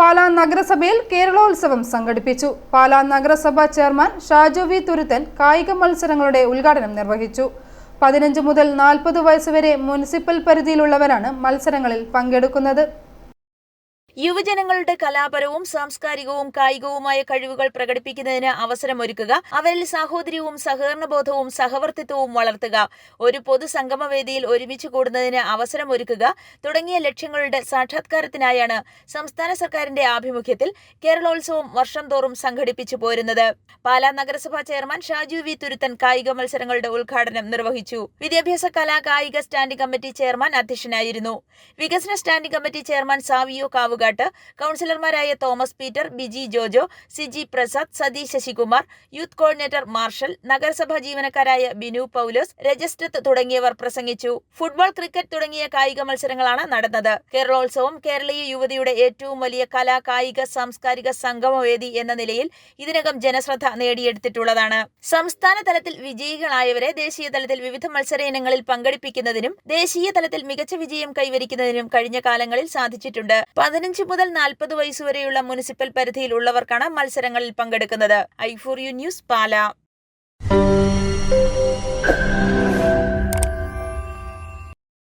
പാലാ നഗരസഭയിൽ കേരളോത്സവം സംഘടിപ്പിച്ചു. പാലാ നഗരസഭ ചെയർമാൻ ഷാജു വി തുരുത്തൻ കായിക മത്സരങ്ങളുടെ ഉദ്ഘാടനം നിർവഹിച്ചു. പതിനഞ്ച് മുതൽ നാൽപ്പത് വയസ്സുവരെ മുനിസിപ്പൽ പരിധിയിലുള്ളവരാണ് മത്സരങ്ങളിൽ പങ്കെടുക്കുന്നത്. യുവജനങ്ങളുടെ കലാപരവും സാംസ്കാരികവും കായികവുമായ കഴിവുകൾ പ്രകടിപ്പിക്കുന്നതിന് അവസരമൊരുക്കുക അവരിൽ സാഹോദര്യവും സഹകരണബോധവും സഹവർത്തിത്വവും വളർത്തുക ഒരു പൊതുസംഗമവേദിയിൽ ഒരുമിച്ച് കൂടുന്നതിന് അവസരമൊരുക്കുക തുടങ്ങിയ ലക്ഷ്യങ്ങളുടെ സാക്ഷാത്കാരത്തിനായാണ് സംസ്ഥാന സർക്കാരിന്റെ ആഭിമുഖ്യത്തിൽ കേരളോത്സവം വർഷം തോറും സംഘടിപ്പിച്ചു പോരുന്നത്. പാലാ നഗരസഭാ ചെയർമാൻ ഷാജു വി തുരുത്തൻ കായിക മത്സരങ്ങളുടെ ഉദ്ഘാടനം നിർവഹിച്ചു. വിദ്യാഭ്യാസ കലാ കായിക സ്റ്റാൻഡിംഗ് കമ്മിറ്റി ചെയർമാൻ അധ്യക്ഷനായിരുന്നു. വികസന standing committee chairman Savio Kavukattu കൗൺസിലർമാരായ Thomas Peter Biji Jojo Siji Prasad Satheesh Sasikumar youth coordinator marshal നഗരസഭാ ജീവനക്കാരായ ബിനു പൌലോസ് രജിസ്റ്റർ തുടങ്ങിയവർ പ്രസംഗിച്ചു. ഫുട്ബോൾ ക്രിക്കറ്റ് തുടങ്ങിയ കായിക മത്സരങ്ങളാണ് നടന്നത്. കേരളോത്സവം കേരളീയ യുവതിയുടെ ഏറ്റവും വലിയ കലാ കായിക സാംസ്കാരിക സംഗമവേദി എന്ന നിലയിൽ ഇതിനകം ജനശ്രദ്ധ നേടിയെടുത്തിട്ടുള്ളതാണ്. സംസ്ഥാന തലത്തിൽ വിജയികളായവരെ ദേശീയ തലത്തിൽ വിവിധ മത്സര ഇനങ്ങളിൽ പങ്കെടുപ്പിക്കുന്നതിനും ദേശീയ തലത്തിൽ മികച്ച വിജയം കൈവരിക്കുന്നതിനും കഴിഞ്ഞ കാലങ്ങളിൽ സാധിച്ചിട്ടുണ്ട്. മുതൽ നാൽപ്പത് വയസ്സുവരെയുള്ള മുനിസിപ്പൽ പരിധിയിൽ ഉള്ളവർക്കാണ് മത്സരങ്ങളിൽ പങ്കെടുക്കുന്നത്. I for you news Pala.